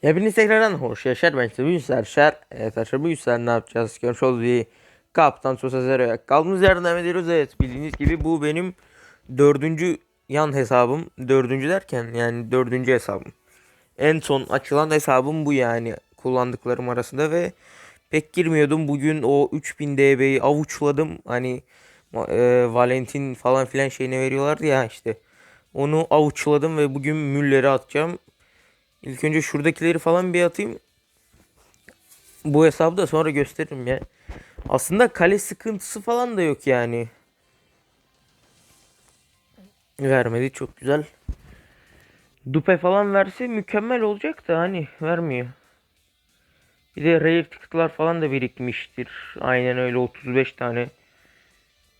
Hepiniz tekrardan hoş yaşar ben size bugün Serşer. Evet arkadaşlar bugün sizler ne yapacağız? Görmüş olduğunuz bir Kaptan Sosa Zero'ya kaldığımız yerden devam ediyoruz. Evet bildiğiniz gibi bu benim dördüncü yan hesabım. Dördüncü derken yani dördüncü hesabım. En son açılan hesabım bu yani kullandıklarım arasında ve pek girmiyordum. Bugün o 3000 DB'yi avuçladım. Hani e, Valentin falan filan şeyine veriyorlardı ya işte. Onu avuçladım ve bugün Müller'e atacağım. İlk önce şuradakileri falan bir atayım. Bu hesabı da sonra gösteririm ya. Aslında kale sıkıntısı falan da yok yani. Vermedi çok güzel. Dupe falan verse mükemmel olacak da hani vermiyor. Bir de rare ticket'lar falan da birikmiştir. Aynen öyle 35 tane.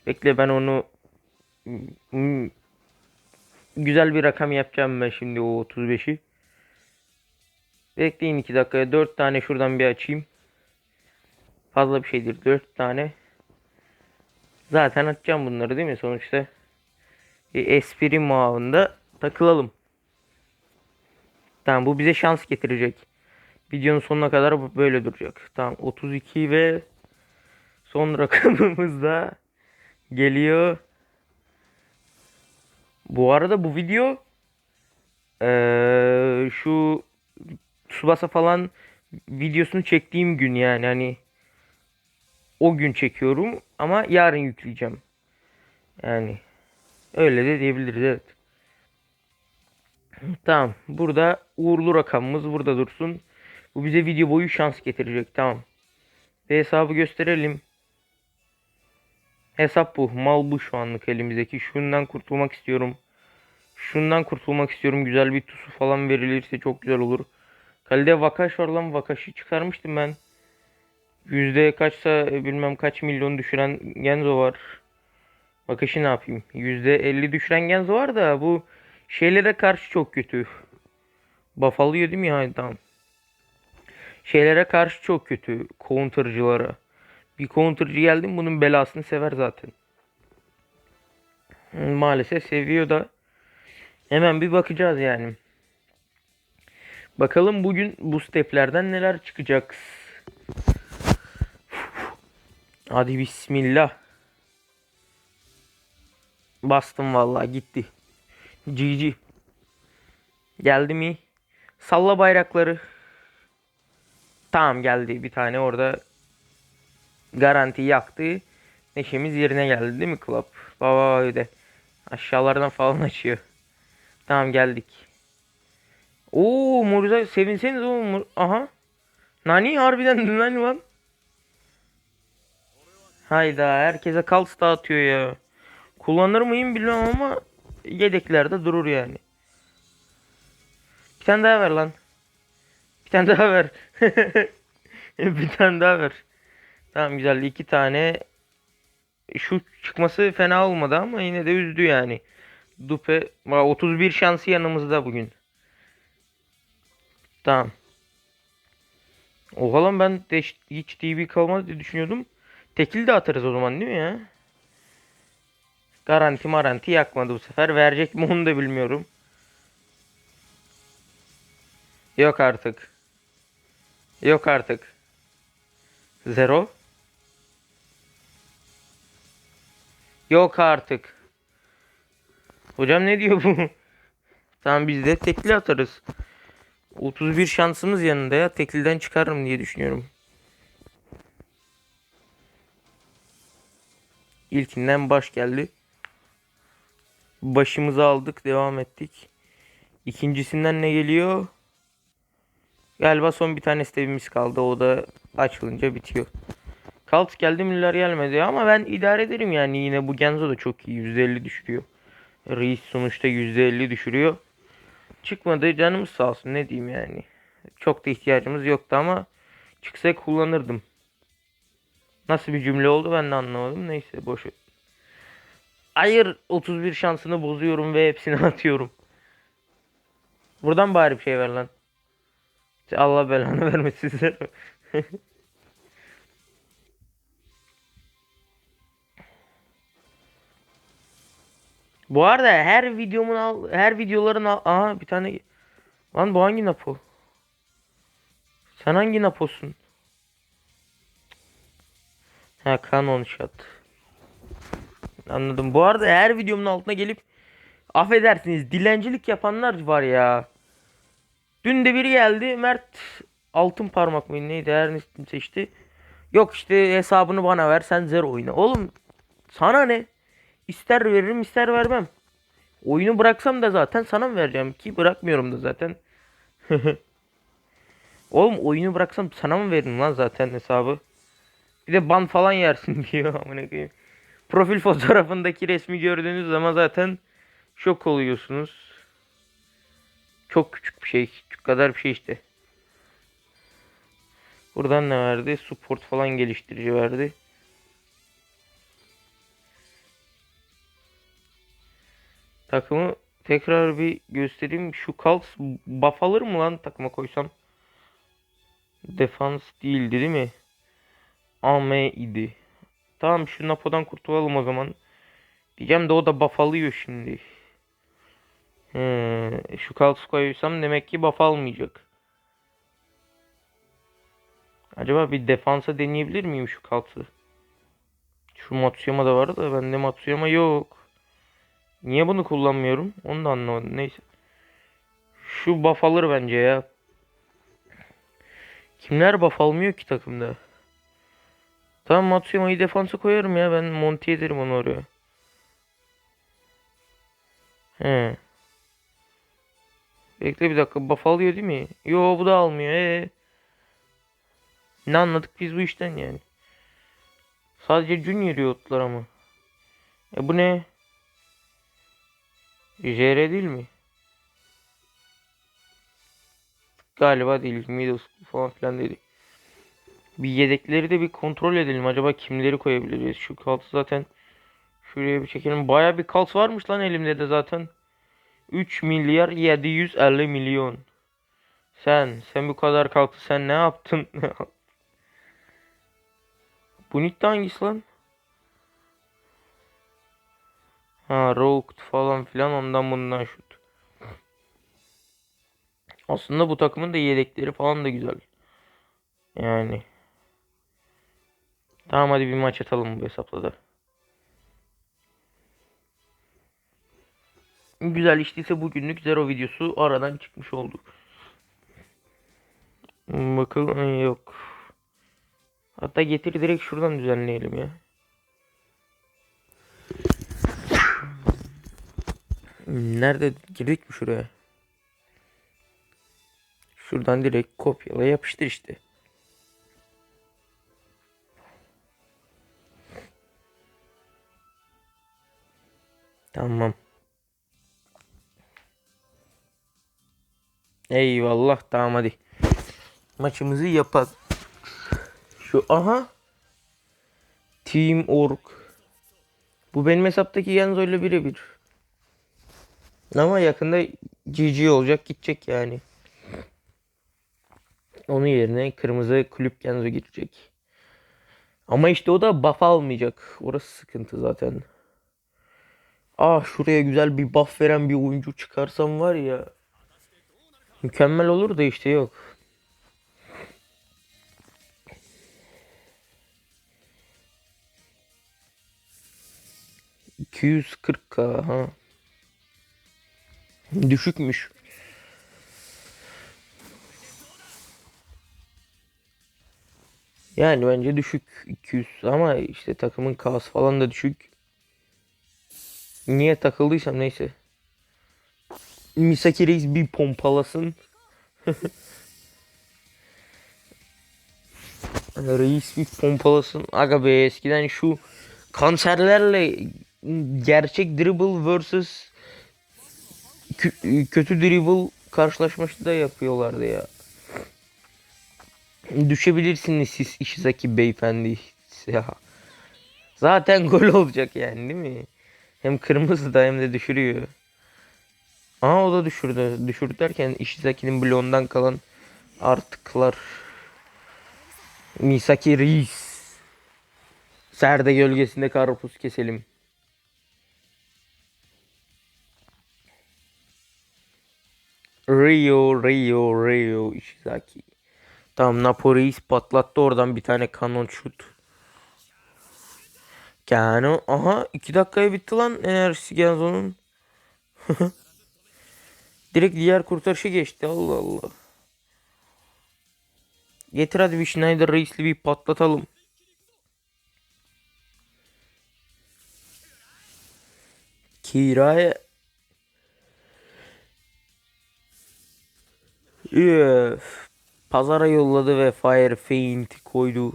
Bekle ben onu güzel bir rakam yapacağım ben şimdi o 35'i. Bekleyin 2 dakikaya 4 tane şuradan bir açayım. Fazla bir şeydir 4 tane. Zaten açacağım bunları değil mi sonuçta? E, espri muavında takılalım. Tamam bu bize şans getirecek. Videonun sonuna kadar bu böyle duracak. Tamam 32 ve son rakamımız da geliyor. Bu arada bu video eee, şu Tsubasa falan videosunu çektiğim gün yani hani o gün çekiyorum ama yarın yükleyeceğim. Yani öyle de diyebiliriz evet. Tamam. Burada uğurlu rakamımız burada dursun. Bu bize video boyu şans getirecek. Tamam. Ve hesabı gösterelim. Hesap bu. Mal bu şu anlık elimizdeki. Şundan kurtulmak istiyorum. Şundan kurtulmak istiyorum. Güzel bir tusu falan verilirse çok güzel olur. Kalede Vakaş var lan. Vakaş'ı çıkarmıştım ben. Yüzde kaçsa e, bilmem kaç milyon düşüren Genzo var. Vakaş'ı ne yapayım? Yüzde 50 düşüren Genzo var da bu şeylere karşı çok kötü. Buff alıyor değil mi ya? Tamam. Şeylere karşı çok kötü. Counter'cılara. Bir counter'cı geldi mi bunun belasını sever zaten. Maalesef seviyor da. Hemen bir bakacağız yani. Bakalım bugün bu steplerden neler çıkacak. Hadi bismillah. Bastım vallahi gitti. GG. Geldi mi? Salla bayrakları. Tamam geldi bir tane orada garanti yaktı. Neşemiz yerine geldi değil mi Club? Baba öyle. Aşağılardan falan açıyor. Tamam geldik. Oo Moruza sevinseniz o Mor Aha. Nani harbiden Nani lan. Hayda herkese kalt dağıtıyor ya. Kullanır mıyım bilmem ama yedeklerde durur yani. Bir tane daha ver lan. Bir tane daha ver. bir tane daha ver. Tamam güzel iki tane. Şu çıkması fena olmadı ama yine de üzdü yani. Dupe 31 şansı yanımızda bugün. Tamam. Oha lan ben de hiç, TV kalmaz diye düşünüyordum. Tekil de atarız o zaman değil mi ya? Garanti maranti yakmadı bu sefer. Verecek mi onu da bilmiyorum. Yok artık. Yok artık. Zero. Yok artık. Hocam ne diyor bu? tamam biz de tekli atarız. 31 şansımız yanında ya. Tekliden çıkarım diye düşünüyorum. İlkinden baş geldi. Başımızı aldık. Devam ettik. İkincisinden ne geliyor? Galiba son bir tane stevimiz kaldı. O da açılınca bitiyor. Kalt geldi müller gelmedi ama ben idare ederim yani yine bu Genzo da çok iyi. %50 düşürüyor. Reis sonuçta %50 düşürüyor. Çıkmadı canımız sağ olsun ne diyeyim yani. Çok da ihtiyacımız yoktu ama çıksa kullanırdım. Nasıl bir cümle oldu ben de anlamadım. Neyse boş ver. Hayır 31 şansını bozuyorum ve hepsini atıyorum. Buradan bari bir şey ver lan. Allah belanı vermesin size. Bu arada her videomun al, her videoların al, aha bir tane lan bu hangi Napo? Sen hangi naposun? Ha Canon shot. Anladım. Bu arada her videomun altına gelip affedersiniz dilencilik yapanlar var ya. Dün de biri geldi. Mert altın parmak mı neydi her seçti. Yok işte hesabını bana ver sen zero oyna. Oğlum sana ne? İster veririm ister vermem. Oyunu bıraksam da zaten sana mı vereceğim ki bırakmıyorum da zaten. Oğlum oyunu bıraksam sana mı veririm lan zaten hesabı? Bir de ban falan yersin diyor amına koyayım. Profil fotoğrafındaki resmi gördüğünüz zaman zaten şok oluyorsunuz. Çok küçük bir şey. Küçük kadar bir şey işte. Buradan ne verdi? Support falan geliştirici verdi. Takımı tekrar bir göstereyim. Şu Kals buff alır mı lan takıma koysam? Defans değildi değil mi? AM idi. Tamam şu Napo'dan kurtulalım o zaman. Diyeceğim de o da buff alıyor şimdi. He, şu Kals koysam demek ki buff almayacak. Acaba bir defansa deneyebilir miyim şu Kals'ı? Şu Matsuyama'da var da bende Matsuyama yok. Niye bunu kullanmıyorum? Onu da anlamadım. Neyse. Şu buff alır bence ya. Kimler buff almıyor ki takımda? Tamam Matsuyama'yı defansa koyarım ya. Ben monte ederim onu oraya. He. Bekle bir dakika. Buff alıyor değil mi? Yo bu da almıyor. Ee. Ne anladık biz bu işten yani? Sadece Junior yotlar ama. E bu ne? JR değil mi? Galiba değil. Middle school falan filan dedi. Bir yedekleri de bir kontrol edelim. Acaba kimleri koyabiliriz? Şu kaltı zaten şuraya bir çekelim. Baya bir kalt varmış lan elimde de zaten. 3 milyar 750 milyon. Sen, sen bu kadar kalktı sen ne yaptın? bu nick de hangisi lan? Ha Rogue falan filan ondan bundan şut. Aslında bu takımın da yedekleri falan da güzel. Yani. Tamam hadi bir maç atalım bu hesapla da. Güzel işteyse bugünlük zero videosu aradan çıkmış oldu. Bakalım yok. Hatta getir direkt şuradan düzenleyelim ya. Nerede girdik mi şuraya? Şuradan direkt kopyala yapıştır işte. Tamam. Eyvallah tamam hadi. Maçımızı yapalım. Şu aha. Team Org. Bu benim hesaptaki Genzo ile birebir. Ama yakında GG olacak gidecek yani. Onun yerine kırmızı kulüp Genzo girecek. Ama işte o da buff almayacak. Orası sıkıntı zaten. Ah şuraya güzel bir buff veren bir oyuncu çıkarsam var ya. Mükemmel olur da işte yok. ...240k ha. Düşükmüş. Yani bence düşük 200 ama işte takımın kas falan da düşük. Niye takıldıysam neyse. Misaki Reis bir pompalasın. Reis bir pompalasın. Aga be eskiden şu kanserlerle gerçek dribble vs kötü dribble karşılaşması da yapıyorlardı ya. Düşebilirsiniz siz Ishizaki beyefendi. Ya. Zaten gol olacak yani değil mi? Hem kırmızı da hem de düşürüyor. Aa o da düşürdü. Düşürdü derken Ishizaki'nin bloğundan kalan artıklar. Misaki Reis. Serde gölgesinde karpuz keselim. Rio, Rio, Rio Ishizaki. Tamam Naporeis patlattı oradan bir tane kanon şut. Kano. Aha 2 dakikaya bitti lan enerjisi Genzo'nun. Direkt diğer kurtarışı geçti. Allah Allah. Getir hadi bir Schneider Reis'li bir patlatalım. Kiraya Üf. Pazara yolladı ve Fire Feint koydu.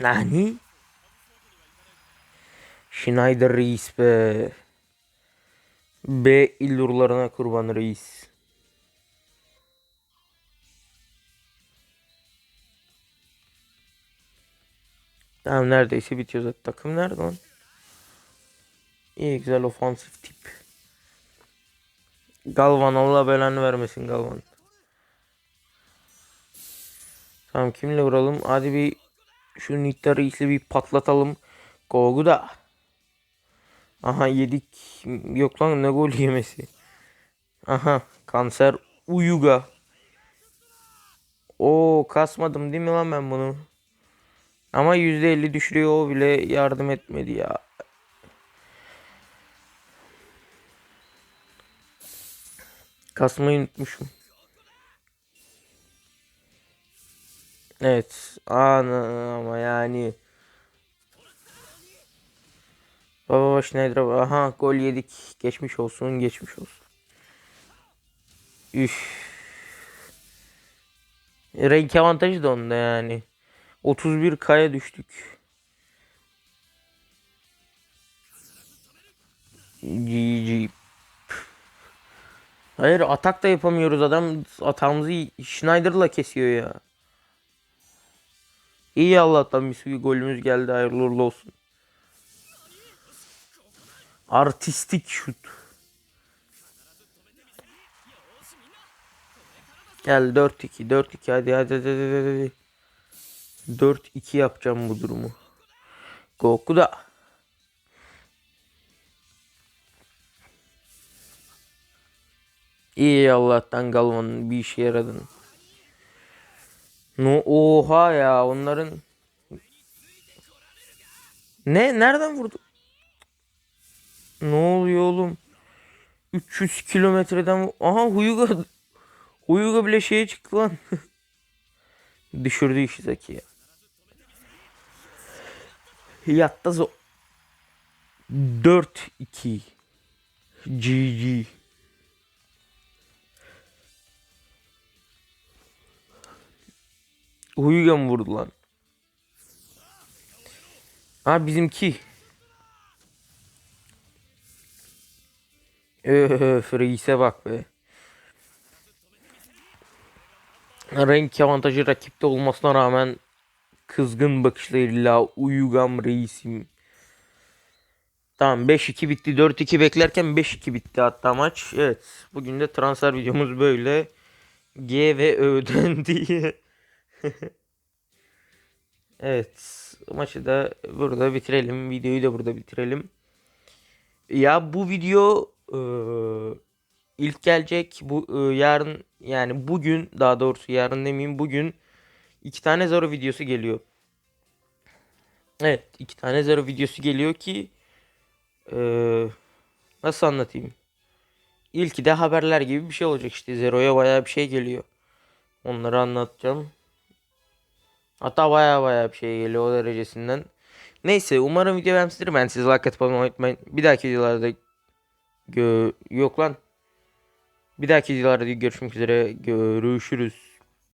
Nani? Schneider Reis be. B illurlarına kurban reis. Tamam neredeyse bitiyor zaten. Takım nerede lan? İyi güzel ofansif tip. Galvan Allah belanı vermesin Galvan. Tamam kimle vuralım? Hadi bir şu Nita Reis'i bir patlatalım. Gogu da. Aha yedik. Yok lan ne gol yemesi. Aha kanser Uyuga. Oo kasmadım değil mi lan ben bunu? Ama %50 düşürüyor o bile yardım etmedi ya. Kasmayı unutmuşum. Evet. Ana ama yani. Baba baş nedir? Aha gol yedik. Geçmiş olsun, geçmiş olsun. Üf. Renk avantajı da onda yani. 31 kaya düştük. GG. Hayır atak da yapamıyoruz adam atağımızı Schneider'la kesiyor ya. İyi Allah'tan bir golümüz geldi hayırlı uğurlu olsun. Artistik şut. Gel 4-2 4-2 hadi hadi hadi hadi. hadi. 4-2 yapacağım bu durumu. Goku da. İyi Allah'tan Galvan'ın bir işe yaradın. No, oha ya onların Ne nereden vurdu? Ne oluyor oğlum? 300 kilometreden aha Huyuga Huyuga bile şeye çıktı lan. Düşürdü işi Zeki ya. Yatta zo 4-2 GG Huyuga mı vurdu lan? Ha bizimki. Öf reise bak be. Renk avantajı rakipte olmasına rağmen kızgın bakışlarıyla uyugam reisim. Tamam 5-2 bitti. 4-2 beklerken 5-2 bitti hatta maç. Evet. Bugün de transfer videomuz böyle. G ve Ö'den diye. evet. Maçı da burada bitirelim. Videoyu da burada bitirelim. Ya bu video e, ilk gelecek. Bu e, yarın yani bugün daha doğrusu yarın demeyeyim bugün iki tane Zoro videosu geliyor. Evet iki tane Zoro videosu geliyor ki e, nasıl anlatayım? İlki de haberler gibi bir şey olacak işte Zero'ya bayağı bir şey geliyor. Onları anlatacağım. Hatta baya baya bir şey geliyor o derecesinden. Neyse umarım video beğenmişsinizdir. Ben sizi like atıp unutmayın. Bir dahaki videolarda gö yok lan. Bir dahaki videolarda görüşmek üzere. Görüşürüz.